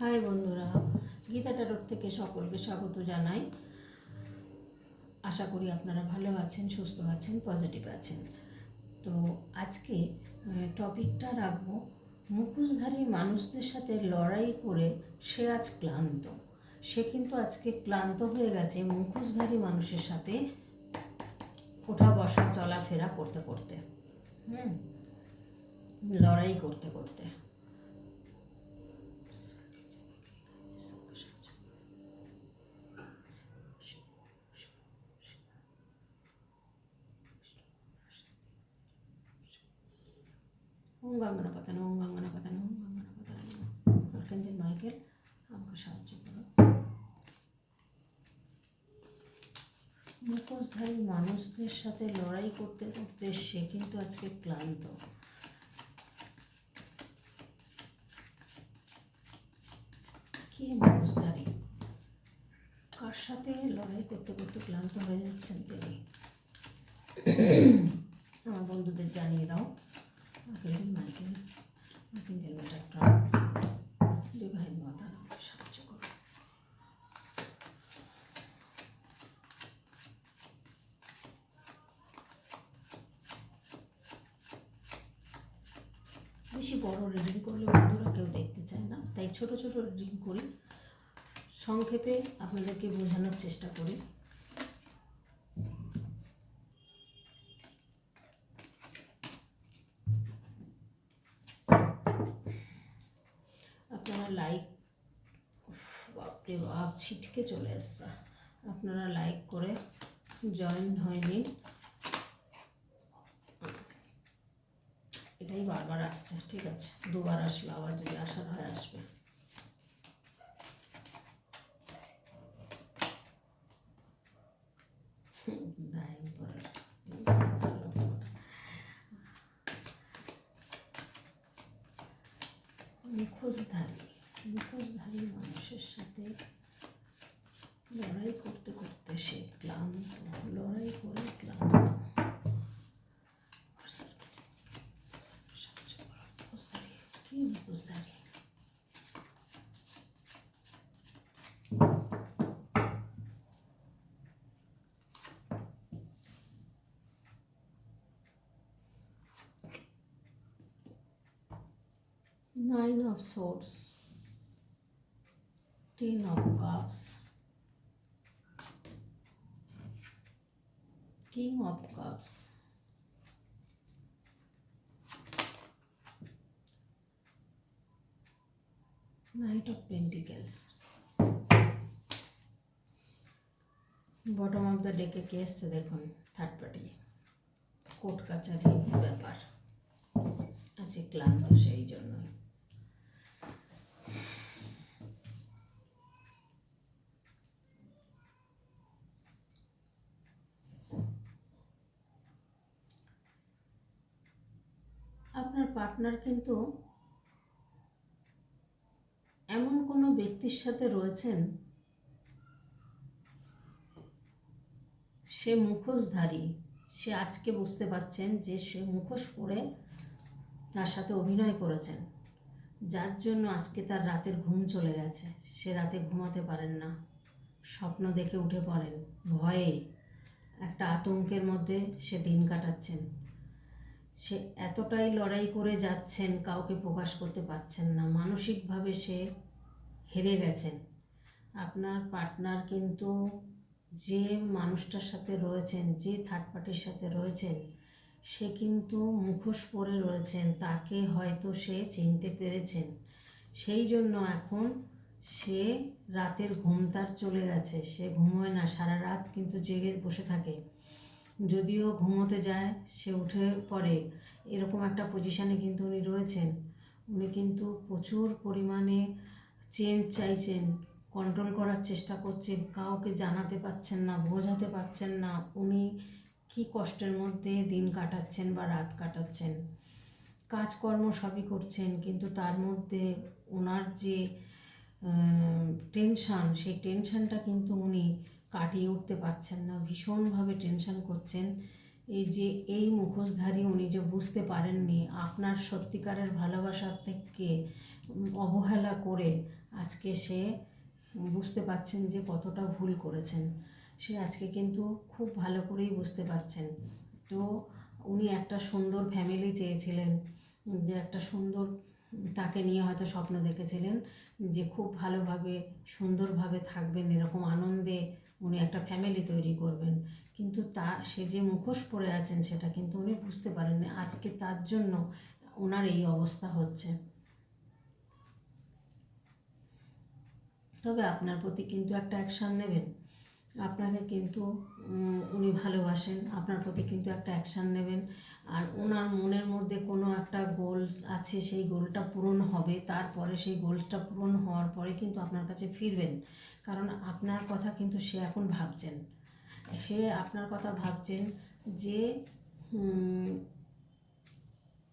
High বন্ধুরা, গীতা টারোর থেকে সকলকে স্বাগত জানাই। আশা করি আপনারা ভালো আছেন, সুস্থ আছেন, পজিটিভ আছেন। তো আজকে টপিকটা রাখব মুখোশধারী মানুষদের সাথে লড়াই করে সে আজ ক্লান্ত। সে কিন্তু আজকে ক্লান্ত হয়ে গেছে মুখোশধারী মানুষের সাথে ওঠা, বসা, চলাফেরা করতে করতে। হুম, লড়াই করতে করতে ওম গঙ্গনা পাতানো ওম গঙ্গনা পাতানো ওম গঙ্গনা পাতানো আর্কাঞ্জেল মাইকেল, আমাকে সাহায্য করো। মুখোশধারী মানুষদের সাথে লড়াই করতে করতে সে কিন্তু আজকে ক্লান্ত। কে মুখোশধারী? কার সাথে লড়াই করতে করতে ক্লান্ত হয়ে যাচ্ছেন তিনি? আমার বন্ধুদের জানিয়ে দাও। Archangel Michael archangel Metatron divine মাতা আমাকে সাহায্য করো বেশি বড় রিডিং করলে বন্ধুরা কেউ দেখতে চায় না। তাই ছোট ছোট রিডিং করি। সংক্ষেপে আপনাদেরকে বোঝানোর চেষ্টা করি। আপনারা লাইক বাপরে বাপ ছিটকে চলে এসছে। আপনারা লাইক করে জয়েন হয়ে নিন। এটাই বারবার আসছে, ঠিক আছে? দুবার আসলো, আবার যদি আসার হয় আসবে। দায় পরে মুখোশধারী মুখোশধারী মানুষের সাথে লড়াই করতে করতে সে ক্লান্ত, লড়াই করে ক্লান্ত। সাহায্য করো মুখোশধারী কি মুখোশধারী nine of swords. Ten of cups. King of cups. Knight of pentacles. Bottom of the ডেকে কে এসছে দেখুন থার্ড পার্টি কোর্ট কাচারি ব্যাপার। আছে ক্লান্ত সেই জন্যই। পার্টনার কিন্তু এমন কোনো ব্যক্তির সাথে রয়েছেন, সে মুখোশধারী, সে আজকে বুঝতে পারছেন যে সে মুখোশ পরে তার সাথে অভিনয় করেছেন। যার জন্য আজকে তার রাতের ঘুম চলে গেছে। সে রাতে ঘুমাতে পারেন না। স্বপ্ন দেখে উঠে পড়েন। ভয়ে একটা আতঙ্কের মধ্যে সে দিন কাটাচ্ছেন। সে এতটাই লড়াই করে যাচ্ছেন, কাউকে প্রকাশ করতে পারছেন না। মানসিকভাবে সে হেরে গেছেন। আপনার পার্টনার কিন্তু যে মানুষটার সাথে রয়েছেন, যে থার্ড পার্টির সাথে রয়েছেন, সে কিন্তু মুখোশ পরে রয়েছেন। তাকে হয়তো সে চিনতে পেরেছেন। সেই জন্য এখন সে রাতের ঘুম তার চলে গেছে। সে ঘুমোয় না, সারা রাত কিন্তু জেগে বসে থাকে। যদিও ঘুমোতে যায়, সে উঠে পড়ে। এরকম একটা পজিশানে কিন্তু উনি রয়েছেন। উনি কিন্তু প্রচুর পরিমাণে চেঞ্জ চাইছেন কন্ট্রোল করার চেষ্টা করছেন, কাউকে জানাতে পারছেন না, বোঝাতে পারছেন না উনি কি কষ্টের মধ্যে দিন কাটাচ্ছেন বা রাত কাটাচ্ছেন। কাজকর্ম সবই করছেন, কিন্তু তার মধ্যে ওনার যে টেনশান সেই টেনশানটা কিন্তু উনি কাটিয়ে উঠতে পারছেন না, ভীষণভাবে টেনশন করছেন। এই যে এই মুখোশধারী উনি যে বুঝতে পারেননি আপনার সত্যিকারের ভালোবাসার থেকে অবহেলা করে আজকে সে বুঝতে পারছেন যে কতটা ভুল করেছেন। সে আজকে কিন্তু খুব ভালো করেই বুঝতে পারছেন। তো উনি একটা সুন্দর ফ্যামিলি চেয়েছিলেন, যে একটা সুন্দর তাকে নিয়ে হয়তো স্বপ্ন দেখেছিলেন, যে খুব ভালোভাবে, সুন্দরভাবে থাকবেন, এরকম আনন্দে উনি একটা ফ্যামিলি তৈরি করবেন। কিন্তু তা, সে যে মুখোশ পরে আছেন সেটা কিন্তু উনি বুঝতে পারেননি। আজকে তার জন্য ওনার এই অবস্থা হচ্ছে। তবে আপনার প্রতি কিন্তু একটা অ্যাকশান নেবেন। আপনাকে কিন্তু উনি ভালোবাসেন। আপনার প্রতি কিন্তু একটা অ্যাকশান নেবেন। আর ওনার মনের মধ্যে কোনো একটা গোলস আছে, সেই গোলটা পূরণ হবে। তারপরে সেই গোলসটা পূরণ হওয়ার পরে কিন্তু আপনার কাছে ফিরবেন। কারণ আপনার কথা কিন্তু সে এখন ভাবছেন। সে আপনার কথা ভাবছেন যে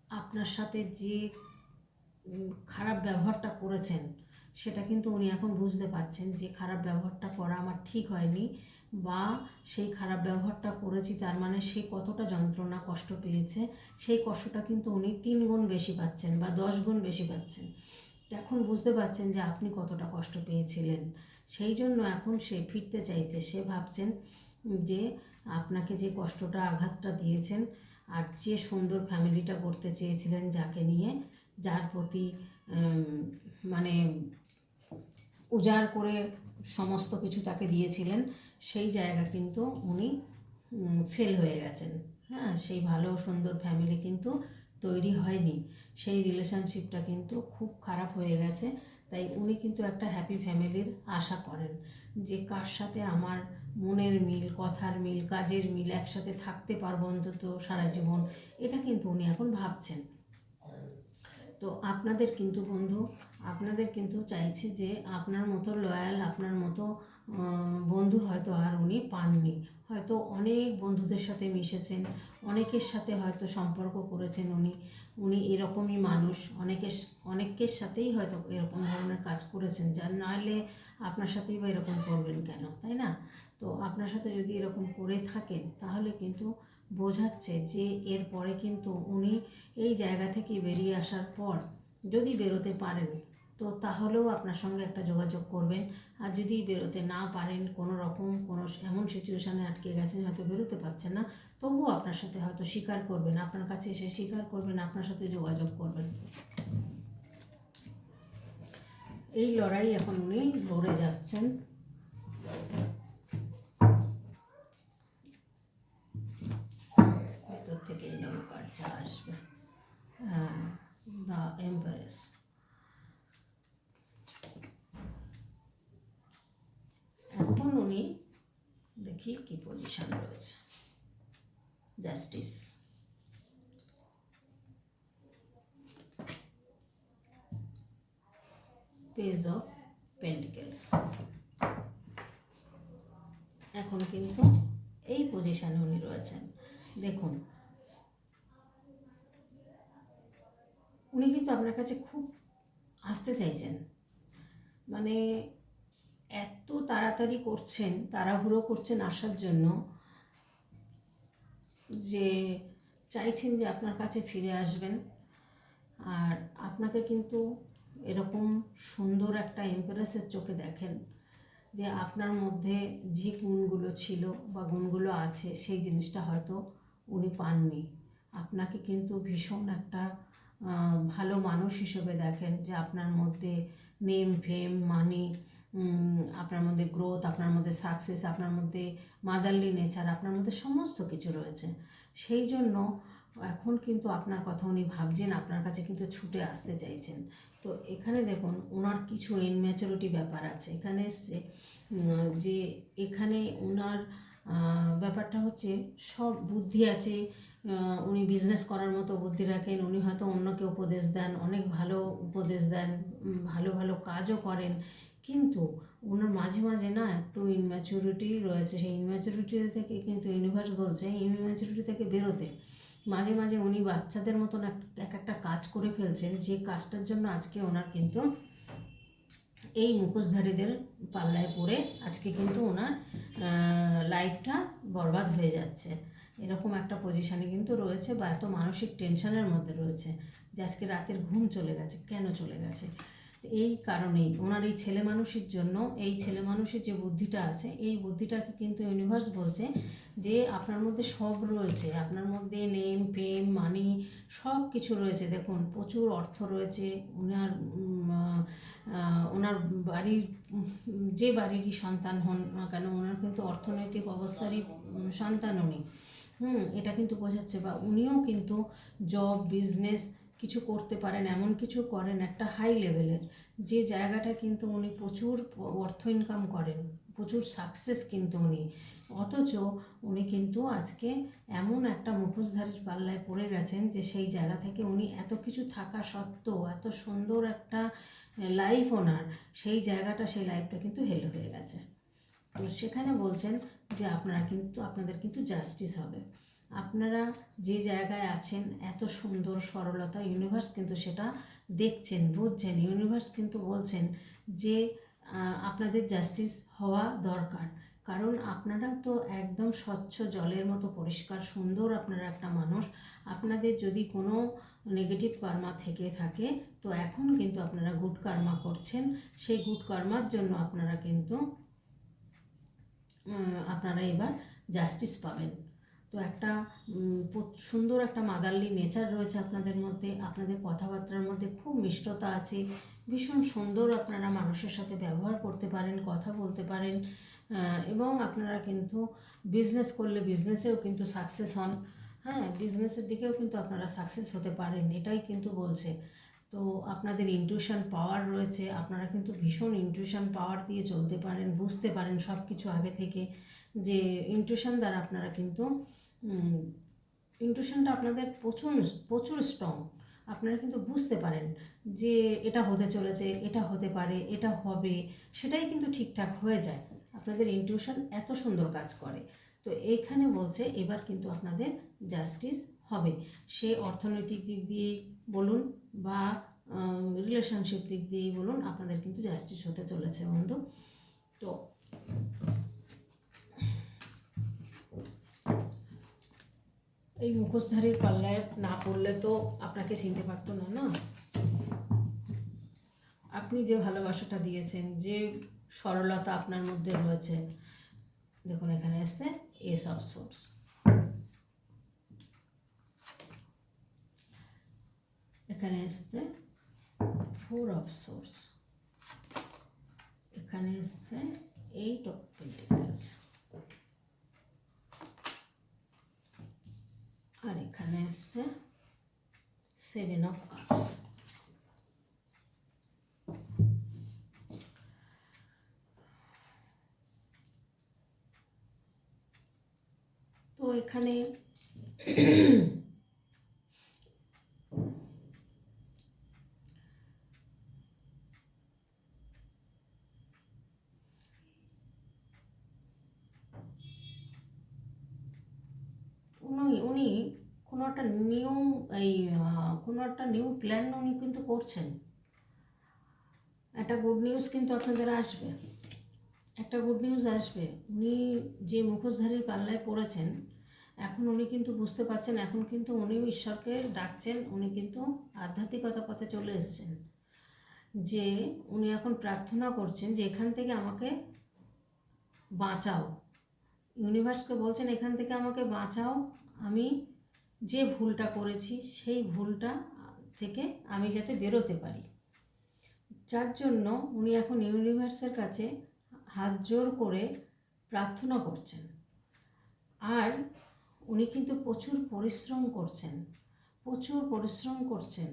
আপনার সাথে যে খারাপ ব্যবহারটা করেছেন সেটা কিন্তু উনি এখন বুঝতে পারছেন যে খারাপ ব্যবহারটা করা আমার ঠিক হয়নি বা সেই খারাপ ব্যবহারটা করেছি তার মানে সে কতটা যন্ত্রণা, কষ্ট পেয়েছে, সেই কষ্টটা কিন্তু উনি তিন গুণ বেশি পাচ্ছেন বা দশ গুণ বেশি পাচ্ছেন। এখন বুঝতে পারছেন যে আপনি কতটা কষ্ট পেয়েছিলেন। সেই জন্য এখন সে ফিরতে চাইছে, সে ভাবছেন যে আপনাকে যে কষ্টটা, আঘাতটা দিয়েছেন আর যে সুন্দর ফ্যামিলিটা করতে চেয়েছিলেন যাকে নিয়ে, যার প্রতি মানে উজাড় করে সমস্ত কিছু তাকে দিয়েছিলেন, সেই জায়গা কিন্তু উনি ফেল হয়ে গেছেন। হ্যাঁ সেই ভালো সুন্দর ফ্যামিলি কিন্তু তৈরি হয়নি। সেই রিলেশনশিপটা কিন্তু খুব খারাপ হয়ে গেছে। তাই উনি কিন্তু একটা হ্যাপি ফ্যামিলির আশা করেন যে কার সাথে আমার মনের মিল, কথার মিল, কাজের মিল একসাথে থাকতে পারব অন্তত সারা জীবন, এটা কিন্তু উনি এখন ভাবছেন। তো আপনাদের কিন্তু বন্ধু, আপনাদের কিন্তু চাইছে যে আপনার মতো লয়াল আপনার মতো বন্ধু হয়তো আর উনি পাননি। হয়তো অনেক বন্ধুদের সাথে মিশেছেন, অনেকের সাথে হয়তো সম্পর্ক করেছেন উনি। উনি এরকমই মানুষ, অনেকের অনেকের সাথেই হয়তো এরকম ধরনের কাজ করেছেন, যার নাহলে আপনার সাথেই বা এরকম করবেন কেন, তাই না? তো আপনার সাথে যদি এরকম করে থাকেন, তাহলে কিন্তু বোঝাচ্ছে যে এরপরে কিন্তু উনি এই জায়গা থেকে বেরিয়ে আসার পর যদি বেরোতে পারেন, তো তাহলেও আপনার সঙ্গে একটা যোগাযোগ করবেন। আর যদি বেরোতে না পারেন, কোনো রকম কোনো এমন সিচুয়েশানে আটকে গেছেন, হয়তো বেরোতে পারছেন না, তবুও আপনার সাথে হয়তো স্বীকার করবেন। আপনার কাছে এসে স্বীকার করবেন, আপনার সাথে যোগাযোগ করবেন। এই লড়াই এখন উনি লড়ে যাচ্ছেন। কার্ডটা আসবে হ্যাঁ দ্য এম্পারেস এখন উনি দেখি কি পজিশন রয়েছে. জাস্টিস পেজ অফ পেন্টিকেলস এখন কিন্তু এই পজিশনে উনি রয়েছেন। দেখুন আপনার কাছে খুব আসতে চাইছেন। মানে এত তাড়াতাড়ি করছেন, তাড়াহুড়ো করছেন আসার জন্য যে চাইছেন যে আপনার কাছে ফিরে আসবেন। আর আপনাকে কিন্তু এরকম সুন্দর একটা এমপ্রেসের চোখে দেখেন যে আপনার মধ্যে যে গুণগুলো ছিল বা গুণগুলো আছে, সেই জিনিসটা হয়তো উনি পাননি। আপনাকে কিন্তু ভীষণ একটা ভালো মানুষ হিসেবে দেখেন যে আপনার মধ্যে নেম ফেম মানি আপনার মধ্যে গ্রোথ আপনার মধ্যে সাকসেস আপনার মধ্যে মাদারলি নেচার আপনার মধ্যে সমস্ত কিছু রয়েছে। সেই জন্য এখন কিন্তু আপনার কথা উনি ভাবছেন, আপনার কাছে কিন্তু ছুটে আসতে চাইছেন। তো এখানে দেখুন ওনার কিছু ইনম্যাচুরিটি ব্যাপার আছে। এখানে এসছে যে এখানে ওনার ব্যাপারটা হচ্ছে সব বুদ্ধি আছে। উনি বিজনেস করার মতো বুদ্ধি রাখেন। উনি হয়তো অন্যকে উপদেশ দেন, অনেক ভালো উপদেশ দেন ভালো ভালো কাজও করেন। কিন্তু ওনার মাঝে মাঝে না একটু ইনম্যাচুরিটি রয়েছে। সেই ইনম্যাচুরিটি থেকে কিন্তু ইউনিভার্স বলছে ইনম্যাচুরিটি থেকে বেরোতে। মাঝে মাঝে উনি বাচ্চাদের মতন এক এক একটা কাজ করে ফেলছেন। যে কাজটার জন্য আজকে ওনার কিন্তু এই মুখোশধারীদের পাল্লায় পড়ে আজকে কিন্তু ওনার লাইফটা বরবাদ হয়ে যাচ্ছে। এরকম একটা পজিশানে কিন্তু রয়েছে বা এত মানসিক টেনশনের মধ্যে রয়েছে যে আজকে রাতের ঘুম চলে গেছে। কেন চলে গেছে? এই কারণেই ওনার এই ছেলে মানুষের জন্য, এই ছেলে মানুষের যে বুদ্ধিটা আছে, এই বুদ্ধিটাকে কিন্তু ইউনিভার্স বলছে যে আপনার মধ্যে সব রয়েছে। আপনার মধ্যে নেম ফেম মানি সব কিছু রয়েছে। দেখুন, প্রচুর অর্থ রয়েছে। ওনার ওনার বাড়ির, যে বাড়িরই সন্তান হন না কেন ওনার কিন্তু অর্থনৈতিক অবস্থারই সন্তান উনি। হুম, এটা কিন্তু বোঝাচ্ছে বা উনিও কিন্তু জব বিজনেস কিছু করতে পারেন, এমন কিছু করেন একটা হাই লেভেলের যে জায়গাটা কিন্তু উনি প্রচুর অর্থ ইনকাম করেন, প্রচুর সাকসেস কিন্তু উনি। অথচ উনি কিন্তু আজকে এমন একটা মুখোশধারীর পাল্লায় পড়ে গেছেন যে সেই জায়গা থেকে উনি এত কিছু থাকা সত্ত্বেও, এত সুন্দর একটা লাইফ ওনার, সেই জায়গাটা, সেই লাইফটা কিন্তু হেলে হয়ে গেছে। তো সেখানে বলছেন যে আপনারা কিন্তু, আপনাদের কিন্তু জাস্টিস হবে। আপনারা যে জায়গায় আছেন, এত সুন্দর সরলতা ইউনিভার্স কিন্তু সেটা দেখছেন, বুঝছেন। ইউনিভার্স কিন্তু বলছেন যে আপনাদের জাস্টিস হওয়া দরকার। কারণ আপনারা তো একদম স্বচ্ছ জলের মতো পরিষ্কার, সুন্দর আপনারা একটা মানুষ। আপনাদের যদি কোনো নেগেটিভ কর্মা থেকে থাকে, তো এখন কিন্তু আপনারা গুড কর্মা করছেন। সেই গুড কর্মার জন্য আপনারা কিন্তু আপনারা এবার জাস্টিস পাবেন। তো একটা সুন্দর একটা মাদারলি নেচার রয়েছে আপনাদের মধ্যে, আপনাদের কথাবার্তার মধ্যে খুব মিষ্টতা আছে, ভীষণ সুন্দর আপনারা মানুষের সাথে ব্যবহার করতে পারেন, কথা বলতে পারেন এবং আপনারা কিন্তু বিজনেস করলে বিজনেসেও কিন্তু সাকসেস হন হ্যাঁ বিজনেসের দিকেও কিন্তু আপনারা সাকসেস হতে পারেন, এটাই কিন্তু বলছে। তো আপনাদের ইনটিউশন পাওয়ার রয়েছে, আপনারা কিন্তু ভীষণ ইনটিউশন পাওয়ার দিয়ে চলতে পারেন, বুঝতে পারেন সব কিছু আগে থেকে যে ইনটিউশন দ্বারা আপনারা কিন্তু ইনটিউশনটা আপনাদের প্রচুর প্রচুর স্ট্রং আপনারা কিন্তু বুঝতে পারেন যে এটা হতে চলেছে, এটা হতে পারে, এটা হবে, সেটাই কিন্তু ঠিকঠাক হয়ে যায়। আপনাদের ইনটিউশন এত সুন্দর কাজ করে। তো এইখানে বলছে, এবার কিন্তু আপনাদের জাস্টিস হবে। সে অর্থনৈতিক দিক দিয়েই বলুন বা রিলেশনশিপ দিক দিয়েই বলুন, আপনাদের কিন্তু জাস্টিস হতে চলেছে বন্ধু। তো এই মুখোশধারীর পাল্লায় না পড়লে তো আপনাকে চিনতে পারতো না না? আপনি যে ভালোবাসাটা দিয়েছেন, যে সরলতা আপনার মধ্যে রয়েছে, দেখুন এখানে এসছে এস অফ সোর্স এখানে এসছে ফোর অফ সোর্স এখানে এসছে এইট অফ পেন্টিকেলস আর এখানে এসছে সেভেন অফ কাপস তো এখানে উনি উনি কোনো একটা নিউ এই কোনো একটা নিউ প্ল্যান উনি কিন্তু করছেন। একটা গুড নিউজ কিন্তু আপনাদের আসবে। একটা গুড নিউজ আসবে। উনি যে মুখোশধারীর পাল্লায় পড়েছেন, এখন উনি কিন্তু বুঝতে পারছেন, এখন কিন্তু উনি ঈশ্বরকে ডাকছেন, উনি কিন্তু আধ্যাত্মিকতা পথে চলে এসেছেন। যে উনি এখন প্রার্থনা করছেন যে এখান থেকে আমাকে বাঁচাও। ইউনিভার্সকে বলছেন, এখান থেকে আমাকে বাঁচাও, আমি যে ভুলটা করেছি, সেই ভুলটা থেকে আমি যাতে বেরোতে পারি। যার জন্য উনি এখন ইউনিভার্সের কাছে হাত জোর করে প্রার্থনা করছেন। আর উনি কিন্তু প্রচুর পরিশ্রম করছেন, প্রচুর পরিশ্রম করছেন,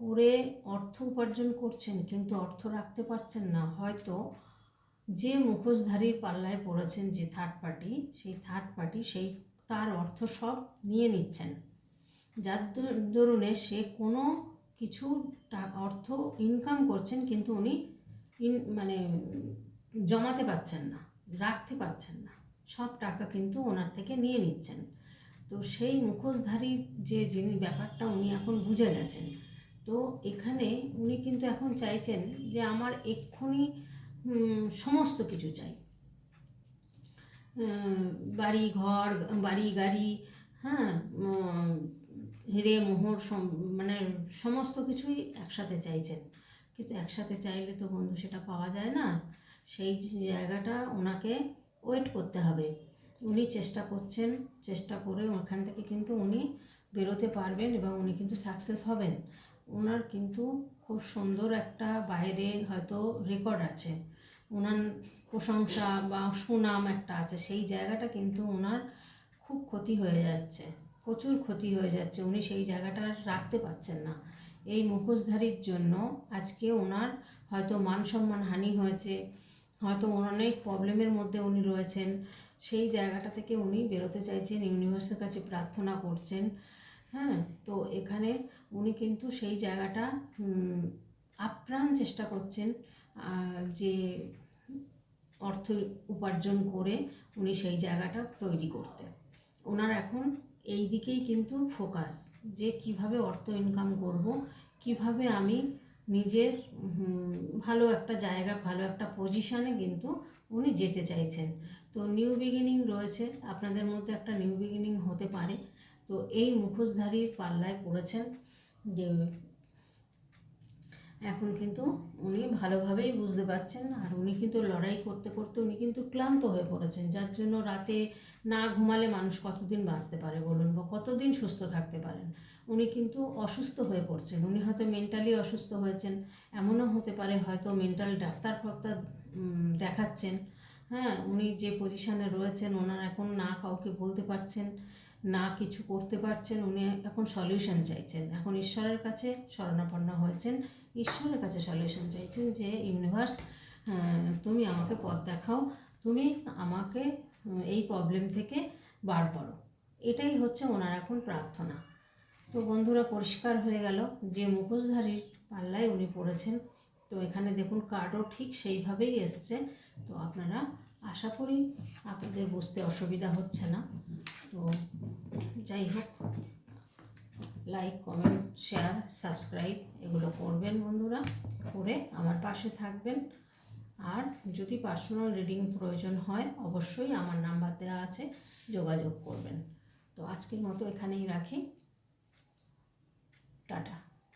করে অর্থ উপার্জন করছেন, কিন্তু অর্থ রাখতে পারছেন না। হয়তো যে মুখোশধারীর পাল্লায় পড়েছেন যে থার্ড পার্টি সেই থার্ড পার্টি সেই তার অর্থ সব নিয়ে নিচ্ছেন। যার দ- দরুনে সে কোনো কিছু অর্থ ইনকাম করছেন কিন্তু উনি ইন মানে জমাতে পারছেন না, রাখতে পারছেন না। সব টাকা কিন্তু ওনার থেকে নিয়ে নিচ্ছেন। তো সেই মুখোশধারী যে যিনি ব্যাপারটা উনি এখন বুঝে গেছেন, তো এখানে উনি কিন্তু এখন চাইছেন যে আমার এক্ষুনি সমস্ত কিছু চাই। বাড়ি ঘর, বাড়ি গাড়ি হ্যাঁ হিরে, মোহর মানে সমস্ত কিছুই একসাথে চাইছেন। কিন্তু একসাথে চাইলে তো বন্ধু সেটা পাওয়া যায় না। সেই জায়গাটা ওনাকে ওয়েট করতে হবে। উনি চেষ্টা করছেন, চেষ্টা করে ওখান থেকে কিন্তু উনি বেরোতে পারবেন এবং উনি কিন্তু সাকসেস হবেন। ওনার কিন্তু খুব সুন্দর একটা বাইরে হয়তো রেকর্ড আছে। ওনার প্রশংসা বা সুনাম একটা আছে। সেই জায়গাটা কিন্তু ওনার খুব ক্ষতি হয়ে যাচ্ছে, প্রচুর ক্ষতি হয়ে যাচ্ছে। উনি সেই জায়গাটা আর রাখতে পারছেন না। এই মুখোশধারীর জন্য আজকে ওনার হয়তো মান সম্মান হানি হয়েছে, হয়তো অনেক প্রবলেমের মধ্যে উনি রয়েছেন। সেই জায়গাটা থেকে উনি বেরোতে চাইছেন, ইউনিভার্সের কাছে প্রার্থনা করছেন। হ্যাঁ তো এখানে উনি কিন্তু সেই জায়গাটা আপ্রাণ চেষ্টা করছেন যে অর্থ উপার্জন করে উনি সেই জায়গাটা তৈরি করতে ওনার এখন এই দিকেই কিন্তু ফোকাস যে কীভাবে অর্থ ইনকাম করব, কীভাবে আমি নিজের ভালো একটা জায়গা, ভালো একটা পজিশনে কিন্তু উনি যেতে চাইছেন। তো নিউ বিগিনিং রয়েছে, আপনাদের মধ্যে একটা নিউ বিগিনিং হতে পারে। তো এই মুখোশধারীর পাল্লায় পড়েছেন যে এখন কিন্তু উনি ভালোভাবেই বুঝতে পারছেন আর উনি কিন্তু লড়াই করতে করতে উনি কিন্তু ক্লান্ত হয়ে পড়েছেন, যার জন্য রাতে না ঘুমালে মানুষ কতদিন বাঁচতে পারে বলুন বা কতদিন সুস্থ থাকতে পারেন? উনি কিন্তু অসুস্থ হয়ে পড়ছেন, উনি হয়তো মেন্টালি অসুস্থ হয়েছেন, এমনও হতে পারে হয়তো মেন্টাল ডাক্তার ফাক্তার দেখাচ্ছেন। হ্যাঁ উনি যে পজিশানে রয়েছেন, ওনার এখন না কাউকে বলতে পারছেন, না কিছু করতে পারছেন, উনি এখন সলিউশন চাইছেন। এখন ঈশ্বরের কাছে শরণাপন্ন হয়েছেন ঈশ্বরের কাছে সলিউশন চাইছেন যে ইউনিভার্স তুমি আমাকে পথ দেখাও, তুমি আমাকে এই প্রবলেম থেকে বার করো। এটাই হচ্ছে ওনার এখন প্রার্থনা। তো বন্ধুরা, পরিষ্কার হয়ে গেল যে মুখোশধারীর পাল্লায় উনি পড়েছেন। তো এখানে দেখুন কার্ডও ঠিক সেইভাবেই এসছে। তো আপনারা আশা করি আপনাদের বুঝতে অসুবিধা হচ্ছে না। তো যাই হোক। লাইক কমেন্ট শেয়ার সাবস্ক্রাইব এগুলো করবেন বন্ধুরা, করে আমার পাশে থাকবেন। আর যদি পার্সোনাল রিডিং প্রয়োজন হয়, অবশ্যই আমার নাম্বার দেওয়া আছে, যোগাযোগ করবেন। তো আজকের মতো এখানেই রাখি। টাটা।